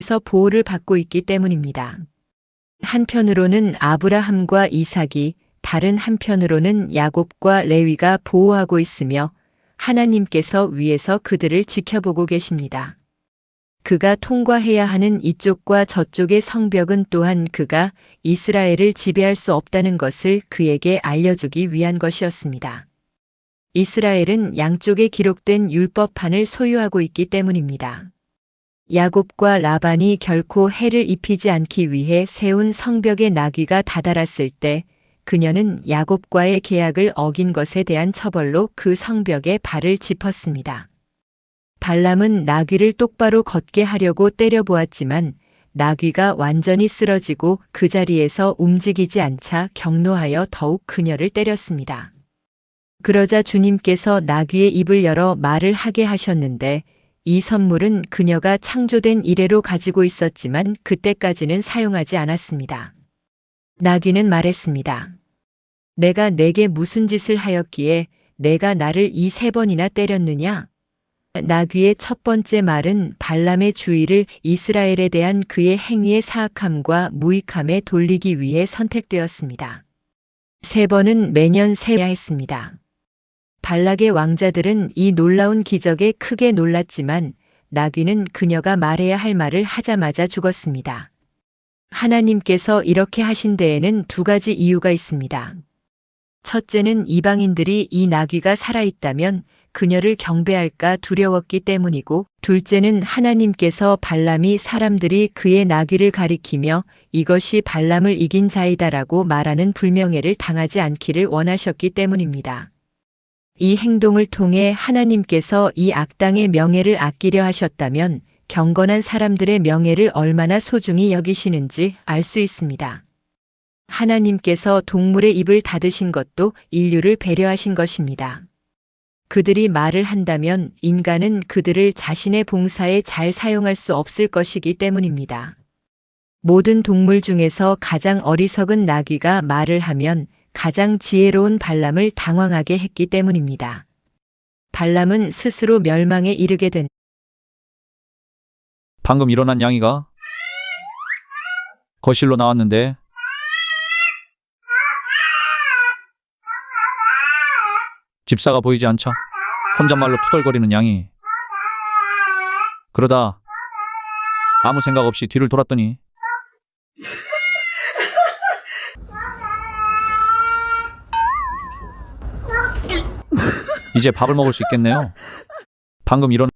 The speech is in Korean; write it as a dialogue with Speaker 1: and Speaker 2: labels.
Speaker 1: 에서 보호를 받고 있기 때문입니다. 한편으로는 아브라함과 이삭이 다른 한편으로는 야곱과 레위가 보호하고 있으며 하나님께서 위에서 그들을 지켜보고 계십니다. 그가 통과해야 하는 이쪽과 저쪽의 성벽은 또한 그가 이스라엘을 지배할 수 없다는 것을 그에게 알려주기 위한 것이었습니다. 이스라엘은 양쪽에 기록된 율법판을 소유하고 있기 때문입니다. 야곱과 라반이 결코 해를 입히지 않기 위해 세운 성벽의 나귀가 다다랐을 때 그녀는 야곱과의 계약을 어긴 것에 대한 처벌로 그 성벽에 발을 짚었습니다. 발람은 나귀를 똑바로 걷게 하려고 때려보았지만 나귀가 완전히 쓰러지고 그 자리에서 움직이지 않자 경노하여 더욱 그녀를 때렸습니다. 그러자 주님께서 나귀의 입을 열어 말을 하게 하셨는데 이 선물은 그녀가 창조된 이래로 가지고 있었지만 그때까지는 사용하지 않았습니다. 나귀는 말했습니다. 내가 내게 무슨 짓을 하였기에 내가 나를 이 세 번이나 때렸느냐? 나귀의 첫 번째 말은 발람의 주의를 이스라엘에 대한 그의 행위의 사악함과 무익함에 돌리기 위해 선택되었습니다. 세 번은 매년 세야 했습니다. 발락의 왕자들은 이 놀라운 기적에 크게 놀랐지만 나귀는 그녀가 말해야 할 말을 하자마자 죽었습니다. 하나님께서 이렇게 하신 데에는 두 가지 이유가 있습니다. 첫째는 이방인들이 이 나귀가 살아있다면 그녀를 경배할까 두려웠기 때문이고, 둘째는 하나님께서 발람이 사람들이 그의 나귀를 가리키며 이것이 발람을 이긴 자이다라고 말하는 불명예를 당하지 않기를 원하셨기 때문입니다. 이 행동을 통해 하나님께서 이 악당의 명예를 아끼려 하셨다면 경건한 사람들의 명예를 얼마나 소중히 여기시는지 알 수 있습니다. 하나님께서 동물의 입을 닫으신 것도 인류를 배려하신 것입니다. 그들이 말을 한다면 인간은 그들을 자신의 봉사에 잘 사용할 수 없을 것이기 때문입니다. 모든 동물 중에서 가장 어리석은 나귀가 말을 하면 가장 지혜로운 발람을 당황하게 했기 때문입니다. 발람은 스스로 멸망에 이르게 된
Speaker 2: 방금 일어난 양이가 거실로 나왔는데 집사가 보이지 않자 혼잣말로 투덜거리는 양이 그러다 아무 생각 없이 뒤를 돌았더니 이제 밥을 먹을 수 있겠네요. 방금 일어난